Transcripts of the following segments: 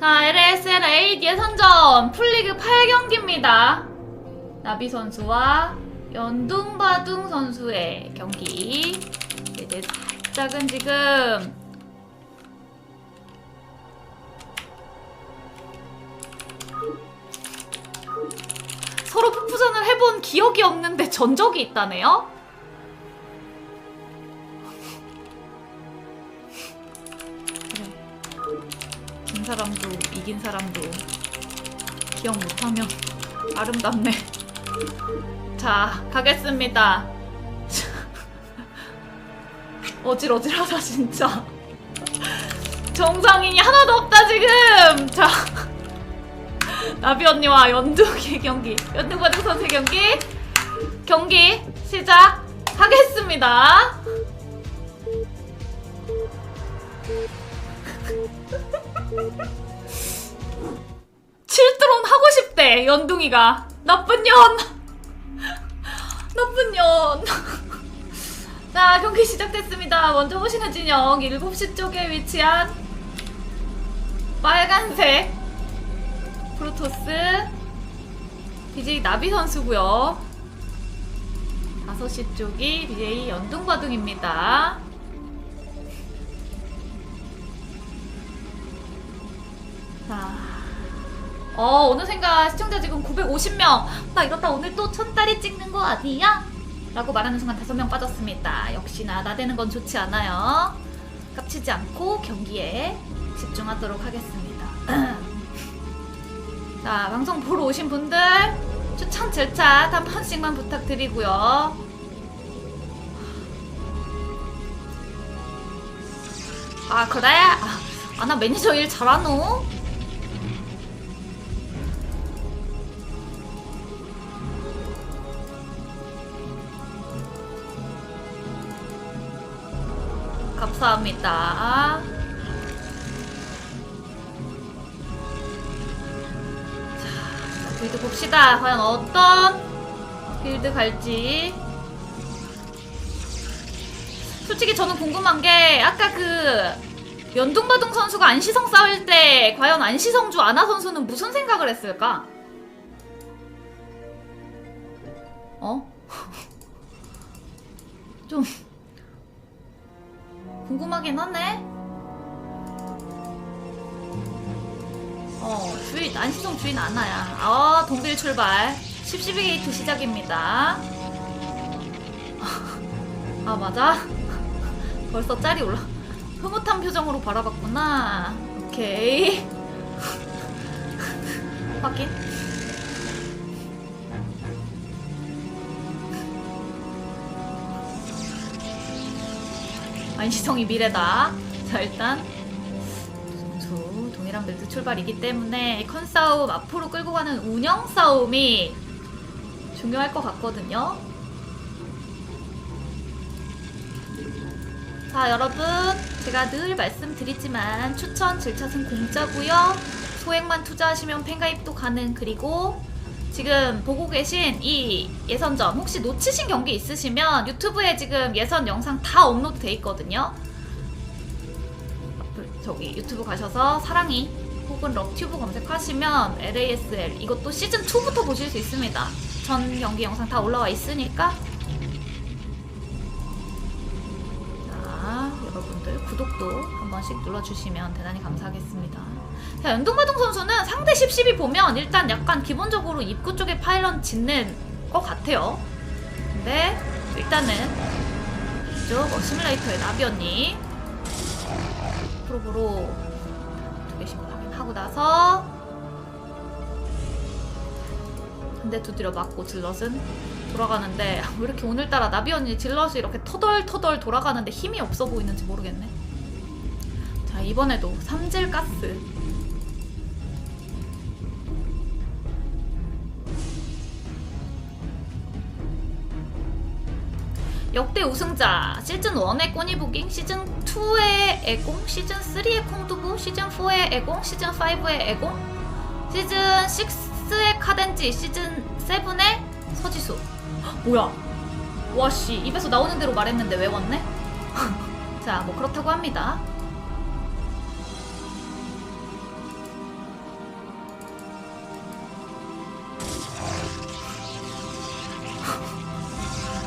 자, LSLA 예선전 풀리그 8경기입니다. 나비 선수와 연둥바둥 선수의 경기. 이제 살짝은 지금 서로 푸푸전을 해본 기억이 없는데 전적이 있다네요? 사람도 이긴 사람도 기억 못하면 아름답네. 자, 가겠습니다. 어질어질하다 진짜. 정상인이 하나도 없다 지금. 자, 나비 언니와 연두의 경기, 연두바둑 선수의 경기, 경기 시작하겠습니다. 칠드론 하고 싶대 연둥이가 나쁜 년 나쁜 년 자, 경기 시작됐습니다. 먼저 보시는 진영 7시 쪽에 위치한 빨간색 프로토스 BJ 나비 선수고요. 5시 쪽이 BJ 연둥바둥입니다. 자, 어, 어느샌가 시청자 지금 950명. 나 이러다 오늘 또 천다리 찍는 거 아니야? 라고 말하는 순간 다섯 명 빠졌습니다. 역시나 나대는 건 좋지 않아요. 깝치지 않고 경기에 집중하도록 하겠습니다. 자, 방송 보러 오신 분들 추천 절차 한 번씩만 부탁드리고요. 아, 그래? 아, 아, 나 매니저 일 잘하노? 감사합니다. 자, 빌드 봅시다. 과연 어떤 빌드 갈지. 솔직히 저는 궁금한 게 아까 그 연둥바둥 선수가 안시성 싸울 때 과연 안시성주 아나 선수는 무슨 생각을 했을까? 어? 좀 궁금하긴 하네. 어, 주인, 안시성 주인 아나야. 아, 동빌 출발. 10, 12 게이트 시작입니다. 아, 맞아? 벌써 짤이 올라. 흐뭇한 표정으로 바라봤구나. 오케이. 확인. 안시성이 미래다. 자 일단 선수 동일한 벨트 출발이기 때문에 컨 싸움 앞으로 끌고 가는 운영 싸움이 중요할 것 같거든요. 자 여러분 제가 늘 말씀드리지만 추천 질차승 공짜고요. 소액만 투자하시면 팬가입도 가능 그리고 지금 보고 계신 이 예선전 혹시 놓치신 경기 있으시면 유튜브에 지금 예선 영상 다 업로드 돼 있거든요. 저기 유튜브 가셔서 사랑이 혹은 럭튜브 검색하시면 LASL 이것도 시즌 2부터 보실 수 있습니다. 전 경기 영상 다 올라와 있으니까 여러분들 구독도 한 번씩 눌러주시면 대단히 감사하겠습니다. 자, 연동바동 선수는 상대 10-12 보면 일단 약간 기본적으로 입구 쪽에 파일런 짓는 것 같아요. 근데 일단은 이쪽 어, 시뮬레이터의 나비 언니 프로브로 두 개씩 확인하고 나서 한대 두드려 맞고 질럿은 돌아가는데 왜 이렇게 오늘따라 나비 언니 질럿이 이렇게 터덜터덜 돌아가는데 힘이 없어 보이는지 모르겠네. 자 이번에도 삼질 가스 역대 우승자 시즌 1의 꼬니부깅, 시즌 2의 애공, 시즌 3의 콩두부, 시즌 4의 애공, 시즌 5의 애공, 시즌 6의 카덴지, 시즌 7의 서지수. 뭐야? 와씨 입에서 나오는 대로 말했는데 왜 왔네? 자 뭐 그렇다고 합니다.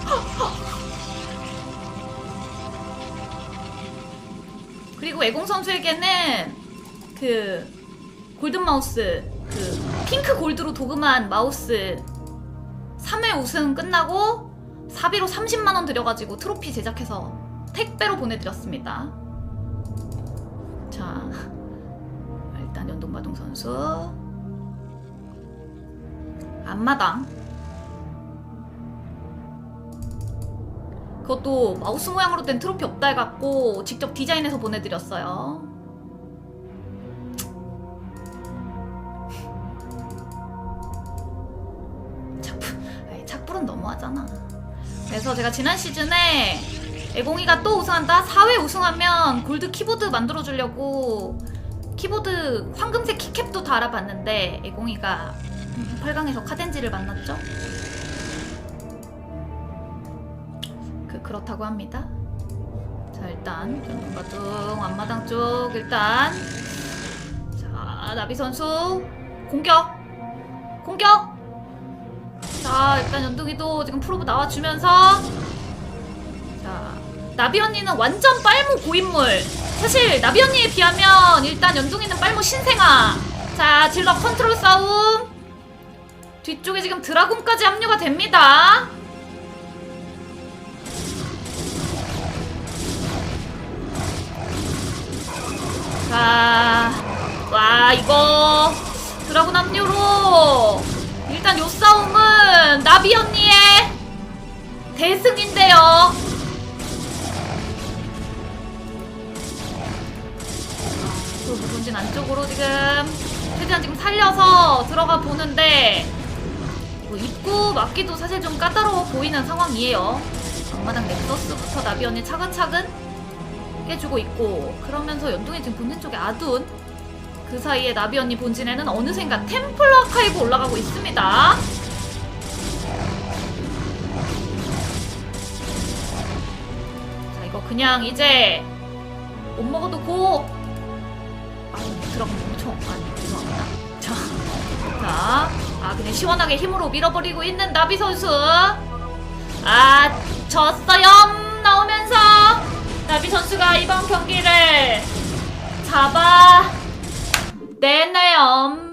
그리고 애공 선수에게는 그 골든 마우스 그 핑크 골드로 도금한 마우스 3회 우승 끝나고 사비로 30만 원 들여가지고 트로피 제작해서 택배로 보내드렸습니다. 자, 일단 연동마동 선수 앞마당 그것도 마우스 모양으로 된 트로피 없다 해갖고 직접 디자인해서 보내드렸어요. 그래서 제가 지난 시즌에 애공이가 또 우승한다? 4회 우승하면 골드 키보드 만들어주려고 키보드 황금색 키캡도 다 알아봤는데 애공이가 8강에서 카덴지를 만났죠? 그, 그렇다고 합니다. 자, 일단 전동바둥 앞마당 쪽 일단 자, 나비 선수 공격! 공격! 자, 일단 연둥이도 지금 프로브 나와주면서 자, 나비 언니는 완전 빨무 고인물. 사실 나비 언니에 비하면 일단 연둥이는 빨무 신생아. 자, 딜러 컨트롤 싸움. 뒤쪽에 지금 드라군까지 합류가 됩니다. 자, 와 이거 드라군 합류로 일단 요 싸움 은 나비 언니의 대승인데요. 또 누군진 안쪽으로 지금 최대한 지금 살려서 들어가 보는데 이거 입구 막기도 사실 좀 까다로워 보이는 상황이에요. 앞마당 넥서스부터 나비 언니 차근차근 깨주고 있고 그러면서 연동이 지금 본진 쪽에 아둔 그 사이에 나비 언니 본진에는 어느샌가 템플 아카이브 올라가고 있습니다. 그냥 이제 못 먹어도 고. 아 들어가면 엄청 아니 죄송합니다. 자, 자, 아 그냥 시원하게 힘으로 밀어버리고 있는 나비 선수. 아 졌어요 나오면서 나비 선수가 이번 경기를 잡아 내네요.